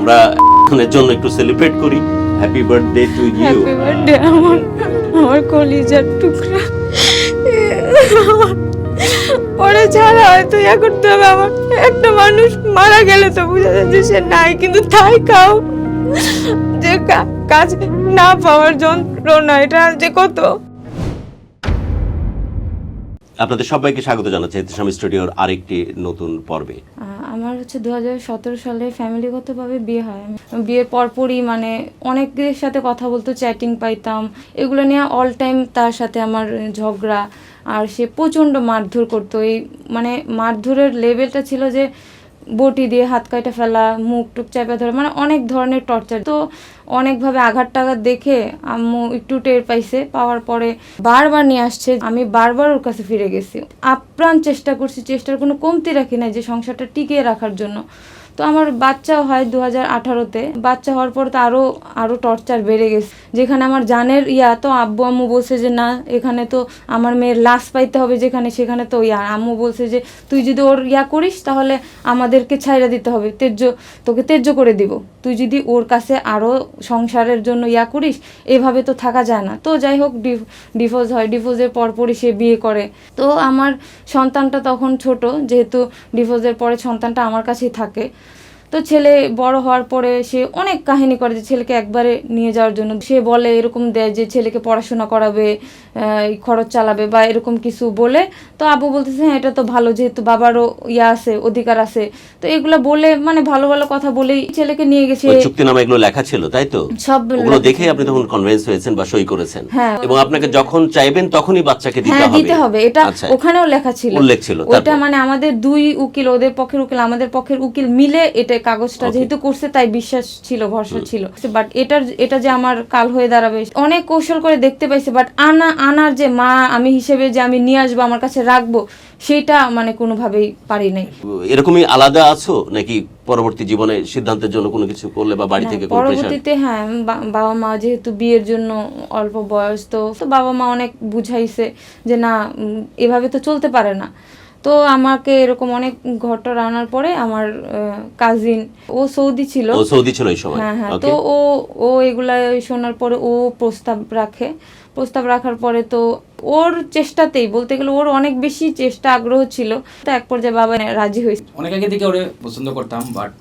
আমরা এর জন্য একটু সেলিব্রেট করি। Happy birthday to you happy birthday আমার আমার কলিজার টুকরা। ওরা ছাড়া হয়তো ইয়া করতে হবে আমার, একটা মানুষ মারা গেলে তো বোঝা যায় যে সে নাই, কিন্তু তাই কাও। যে কাজ না পাওয়ার যন্ত্রণা, এটা যে কত? আপনাদের সবাইকে স্বাগত জানাচ্ছি ইতিসাম স্টুডিওর আরেকটি নতুন পর্বে। আমার হচ্ছে দু হাজার সতেরো সালে ফ্যামিলিগতভাবে বিয়ে হয়। বিয়ের পরপরই মানে অনেকের সাথে কথা বলতো, চ্যাটিং পাইতাম। এগুলো নিয়ে অল টাইম তার সাথে আমার ঝগড়া, আর সে প্রচণ্ড মারধর করতো। এই মানে মারধরের লেভেলটা ছিল যে বটি দিয়ে হাত কাটা ফেলা, মুখ টুক চাপা ধরা মানে অনেক ধরনের টর্চার তো অনেকভাবে আঘাত টাঘাত দেখে আম্মু একটু টের পাইছে, পাওয়ার পরে বারবার নিয়ে আসছে। আমি বারবার ওর কাছে ফিরে গেছি। আপ্রাণ চেষ্টা করছি, চেষ্টার কোনো কমতি রাখি নাই যে সংসারটা টিকিয়ে রাখার জন্য। তো আমার বাচ্চা হয় দু হাজার আঠারোতে। বাচ্চা হওয়ার পর তো আরও আরও টর্চার বেড়ে গেছে। যেখানে আমার জানের ইয়া তো আব্বু আম্মু বলছে যে, না, এখানে তো আমার মেয়ের লাশ পাইতে হবে যেখানে, সেখানে তো ইয়া। আম্মু বলছে যে, তুই যদি ওর ইয়া করিস, তাহলে আমাদেরকে ছাইরা দিতে হবে। তেজ্য, তোকে তেজ্য করে দিব। তুই যদি ওর কাছে আরও সংসারের জন্য ইয়া করিস, এভাবে তো থাকা যায় না। তো যাই হোক ডিভোর্স হয়। ডিভোর্সের পরপরই সে বিয়ে করে। তো আমার সন্তানটা তখন ছোট, যেহেতু ডিভোর্সের পরে সন্তানটা আমার কাছেই থাকে। তো ছেলে বড় হওয়ার পরে সে অনেক কাহিনী করে যে ছেলেকে একবারে নিয়ে যাওয়ার জন্য। সে বলে এরকম দেয় যে ছেলেকে পড়াশোনা করাবে খরচ চালাবে বা এরকম কিছু বলে। তো আবু বলতেছে হ্যাঁ এটা তো ভালো যেহেতু বাবারও ইয়া আছে অধিকার আছে। তো এগুলো বলে মানে ভালো ভালো কথা বলেই ছেলেকে নিয়ে গেছে। ওই চুক্তিনামা এগুলো লেখা ছিল তাই তো? সব ওগুলো দেখে আপনি তখন কনভিন্স হয়েছেন বা সই করেছেন। হ্যাঁ। এবং আপনাকে যখন চাইবেন তখনই বাচ্চাকে দিতে হ্যাঁ হবে। দিতে হবে। এটা আচ্ছা। ওখানেও লেখা ছিল। উল্লেখ ছিল, ওটা মানে আমাদের দুই উকিল ওদের পক্ষের উকিল আমাদের পক্ষের উকিল মিলে এটা কাগজটা যেহেতু করছে তাই বিশ্বাস ছিল ভরসা ছিল। বাট এটার এটা যে আমার কাল হয়ে দাঁড়াবে অনেক কৌশল করে দেখতে পাইছে বাট আনা আনার যে মা আমি হিসেবে যে আমি নিয়ে আসব আমার কাছে রাখব সেটা মানে কোনোভাবেই পারি নাই। এরকমই আলাদা আছো? নাকি পরবর্তী জীবনে সিদ্ধান্তের জন্য কোনো কিছু করলে বা বাড়ি থেকে পরবর্তীতে হ্যাঁ বাবা মা যেহেতু বিয়ের জন্য অল্প বয়স তো তো বাবা মা অনেক বুঝাইছে যে না এভাবে তো চলতে পারে না। তো আমাকে এরকম অনেক ঘটনা আনার পরে আমার কাজিন ও সৌদি ছিল। ও সৌদি ছিল এই সময়? হ্যাঁ হ্যাঁ তো ও ও এগুলা শোনার পরে ও প্রস্তাব রাখে। প্রস্তাব রাখার পরে তো ওর চেষ্টাতেই বলতে গেলে ওর অনেক বেশি চেষ্টা আগ্রহ ছিল। তো এক পর্যায়ে বাবা রাজি হয়েছে। অনেক আগে থেকে ওরে পছন্দ করতাম বাট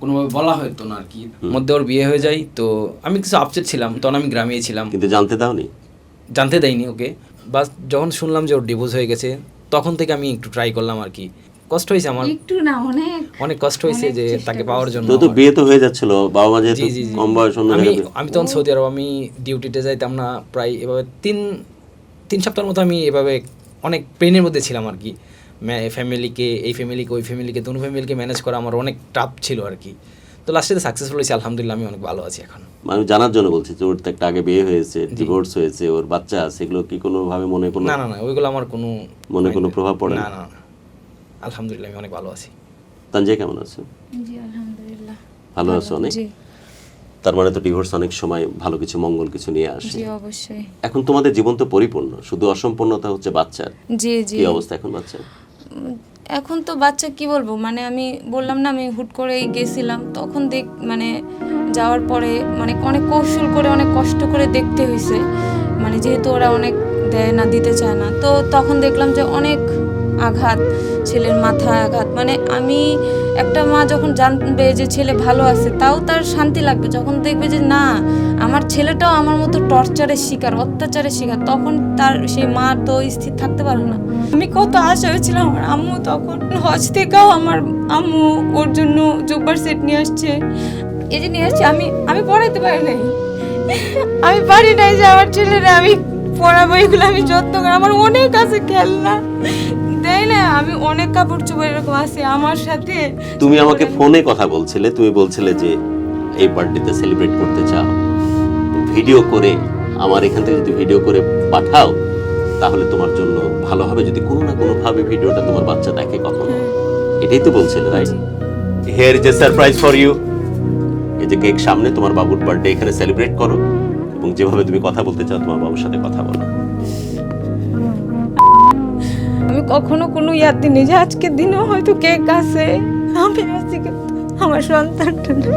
কোনোভাবে বলা হতো না আর কি মধ্যে ওর বিয়ে হয়ে যায় তো আমি কিছু আপসেট ছিলাম তখন আমি গ্রামেই ছিলাম। কিন্তু জানতে দাওনি? জানতে দেয়নি ওকে। বাস যখন শুনলাম যে ওর ডিভোর্স হয়ে গেছে তখন থেকে আমি একটু ট্রাই করলাম আর কি। কষ্ট হয়েছে আমার। একটু না অনেক। অনেক কষ্ট হয়েছে যে তাকে পাওয়ার জন্য। তো বিয়ে তো হয়ে যাচ্ছিল বাবা মা যেহেতু কম বয়স অন্য আমি আমি তখন সৌদি আরব আমি ডিউটিতে যাইতাম না প্রায় এভাবে তিন তিন সপ্তাহের মতো আমি এভাবে অনেক পেনের মধ্যে ছিলাম আর কি। ফ্যামিলিকে এই ফ্যামিলিকে ওই ফ্যামিলিকে দুনো ফ্যামিলিকে ম্যানেজ করা আমার অনেক টাফ ছিল আর কি। তো লাস্টে সাকসেসফুল হয়েছে আলহামদুলিল্লাহ আমি অনেক ভালো আছি এখন। আমি জানার জন্য বলছি যে ওর তো একটা আগে বিয়ে হয়েছে ডিভোর্স হয়েছে ওর বাচ্চা আছে এগুলো কি কোনো ভাবে মনে কোনো না না না ওইগুলো আমার কোনো মনে কোনো প্রভাব পড়ে না? না? আলহামদুলিল্লাহ আমি অনেক ভালো আছি। তানজিয়া কেমন আছে? জি আলহামদুলিল্লাহ। ভালো আছো অনেক? জি। তার মানে তো ডিভোর্স অনেক সময় ভালো কিছু মঙ্গল কিছু নিয়ে আসে। জি অবশ্যই। এখন তোমাদের জীবন তো পরিপূর্ণ শুধু অসম্পূর্ণতা হচ্ছে বাচ্চার। জি জি। কি অবস্থা এখন বাচ্চার? উম, এখন তো বাচ্চা কি বলব? মানে আমি বললাম না, আমি হুট করেই গেছিলাম। তখন দেখ মানে যাওয়ার পরে মানে অনেক কৌশল করে, অনেক কষ্ট করে দেখতে হয়েছে মানে যেহেতু ওরা অনেক দেয় না, দিতে চায় না। তো তখন দেখলাম যে অনেক আঘাত। ছেলের মাথায় আঘাত। মানে আমি একটা মা যখন জানবে যে ছেলে ভালো আছে, তাও তার শান্তি লাগবে। যখন দেখবে যে না, আমার ছেলেটাও আমার মতো টর্চারের শিকার, অত্যাচারের শিকার, তখন তার সেই মা তো স্থির থাকতে পারে না। আমি কত আশা হয়েছিলাম আমার আম্মু তখন। হজ থেকেও আমার আম্মু ওর জন্য জুব্বার সেট নিয়ে আসছে। এই যে নিয়ে আসছে, আমি আমি পড়াইতে পারি নাই। আমি পারি নাই যে আমার ছেলেরা আমি পড়াবো, এগুলো আমি যত্ন করি। আমার অনেক আছে খেলনা। দেয় না? আমি অনেক কাপড় চোপড় এরকম আছে আমার সাথে। তুমি আমাকে ফোনে কথা বলছিলে তুমি বলছিলে যে এই বার্থডেতে সেলিব্রেট করতে চাও। ভিডিও করে আমার এখান থেকে যদি ভিডিও করে পাঠাও তাহলে তোমার জন্য ভালো হবে। যদি কোনো না কোনো ভাবে ভিডিওটা তোমার বাচ্চা দেখে কখনো। এটাই তো বলছিলে right here is a surprise for you এই যে কেক সামনে তোমার বাবুর বার্থডে এখানে সেলিব্রেট করো। এবং যেভাবে তুমি কথা বলতে চাও তোমার বাবুর সাথে কথা বলো। আমি কখনো কোনো ইয়াতে নেই যে আজকের দিনে হয়তো কে কাছে আমি আমার সন্তানটা না।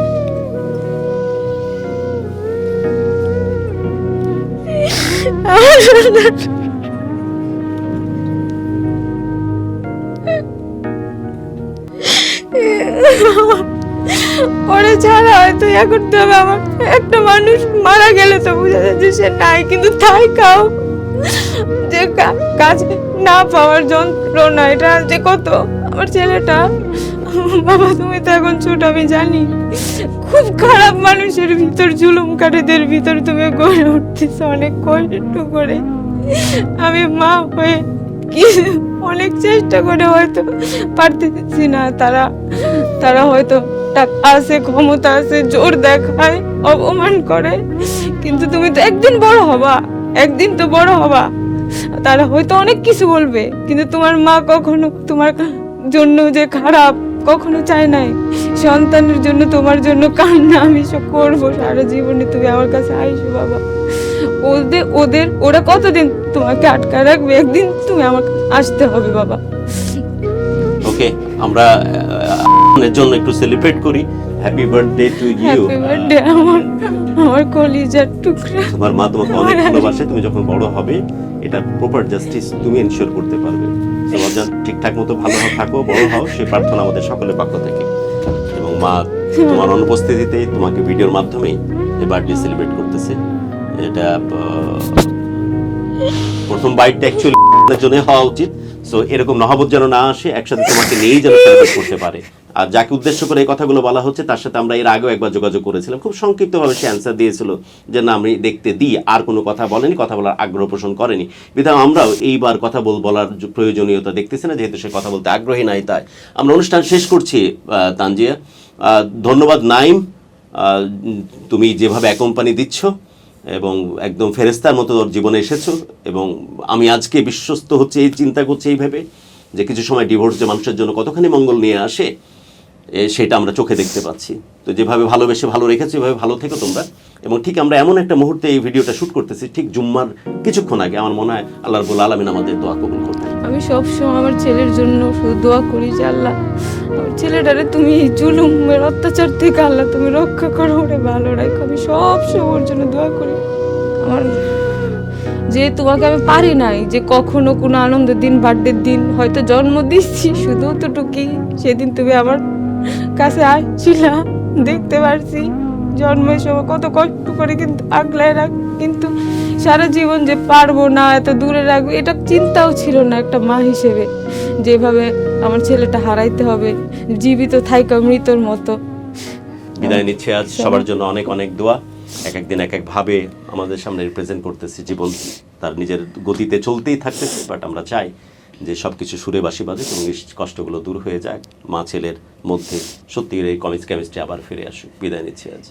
ওরা হয়তো ইয়া করতে হবে আমার, একটা মানুষ মারা গেলে তো বোঝা যাচ্ছে সে নাই, কিন্তু তাই কাউ যে কা- কাছে না পাওয়ার যন্ত্রণা এটা যে কত? আমার ছেলেটা, বাবা তুমি তো এখন ছোট, আমি জানি। খুব খারাপ মানুষের ভিতর, জুলুম কাঠেদের ভিতর তুমি গড়ে উঠতেছ অনেক কষ্ট করে। আমি মা হয়ে কি অনেক চেষ্টা করে হয়তো পারতেছি না, তারা তারা হয়তো টাকা আছে, ক্ষমতা আছে, জোর দেখায়, অপমান করে। কিন্তু তুমি তো একদিন বড় হবা, একদিন তো বড় হবা। তারা হয়তো অনেক কিছু বলবে কিন্তু তোমার মা কখনো তোমার জন্য যে খারাপ কখনো চায় নাই। সন্তানের জন্য তোমার জন্য কান্না আমি সব করব সারা জীবনে তুমি আমার কাছে আইসো বাবা। ওদের ওদের ওরা কতদিন তোমাকে আটকায় রাখবে? একদিন তুমি আমার আসতে হবে বাবা। ওকে আমরা এর জন্য একটু সেলিব্রেট করি। Happy birthday to you happy birthday আমার আমার কলিজার টুকরা। তোমার মা তোমাকে অনেক ভালোবাসে তুমি যখন বড় হবে এটা প্রপার জাস্টিস তুমি এনশিওর করতে পারবে। ঠিকঠাক মতো ভালো থাকো, বড় হও, সে প্রার্থনা আমাদের সকলের পক্ষ থেকে। এবং মা তোমার অনুপস্থিতিতে তোমাকে ভিডিওর মাধ্যমেই এই বার্থডে সেলিব্রেট করতেছে, এটা প্রথম বাইটটা অ্যাকচুয়ালি জন্য হওয়া উচিত। সো এরকম নহবত যেন না আসে, একসাথে তোমাকে নিয়েই যেন সেলিব্রেট করতে পারে। আর যাকে উদ্দেশ্য করে এই কথাগুলো বলা হচ্ছে, তার সাথে আমরা এর আগেও একবার যোগাযোগ করেছিলাম। খুব সংক্ষিপ্তভাবে সে অ্যান্সার দিয়েছিল যে, না, আমি দেখতে দিই। আর কোনো কথা বলেনি, কথা বলার আগ্রহ পোষণ করেনি। বিধায় আমরাও এইবার কথা বল, বলার প্রয়োজনীয়তা দেখতেছি না, যেহেতু সে কথা বলতে আগ্রহী নাই, তাই। আমরা অনুষ্ঠান শেষ করছি তানজিয়া। ধন্যবাদ, নাইম। তুমি যেভাবে এক কোম্পানি দিচ্ছ এবং একদম ফেরেস্তার মতো ওর জীবনে এসেছ এবং আমি আজকে বিশ্বস্ত হচ্ছে, এই চিন্তা করছি এইভাবে যে, কিছু সময় ডিভোর্স যে মানুষের জন্য কতখানি মঙ্গল নিয়ে আসে। সেটা আমরা চোখে দেখতে পাচ্ছি। তো যেভাবে ভালোবেসে ভালো রেখেছো, এভাবে ভালো থেকো তোমরা। এবং ঠিক আমরা এমন একটা মুহূর্তে এই ভিডিওটা শ্যুট করতেছি, ঠিক জুম্মার কিছুক্ষণ আগে। আমার মনে হয় আল্লাহ রবুল আলমিন আমাদের দোয়া কবুল করবেন। আমি সব সময় আমার ছেলের জন্য শুধু দোয়া করি যে আল্লাহ, আমার ছেলেটারে তুমি জুলুমের অত্যাচার থেকে আল্লাহ তুমি রক্ষা করো, ওরে ভালো রাখো। আমি সব সময় ওর জন্য দোয়া করি। আমার যে তোমাকে আমি পারি নাই যে কখনো কোনো আনন্দের দিন, বার্থডের দিন হয়তো জন্ম দিচ্ছি, শুধু অতটুকুই। সেদিন তুমি আমার কাছে আসছিলা দেখতে পারছি। জন্মের সময় কত কষ্ট করে কিন্তু আগলায় রাখ কিন্তু সারা জীবন যে পারব না এত দূরে রাখব এটা চিন্তাও ছিল না একটা মা হিসেবে। যেভাবে আমার ছেলেটা হারাইতে হবে জীবিত থাইকা মৃতর মতো। বিদায় নিচ্ছে আজ সবার জন্য অনেক অনেক দোয়া। এক একদিন এক এক ভাবে আমাদের সামনে রিপ্রেজেন্ট করতেছি জীবন তার নিজের গতিতে চলতেই থাকতেছে বাট আমরা চাই যে সব কিছু সুরে বাসি বাজে এবং এই কষ্টগুলো দূর হয়ে যায় মা ছেলের মধ্যে সত্যি এই কলেজ কেমিস্ট্রি আবার ফিরে আসুক। বিদায় নিচ্ছি আজ।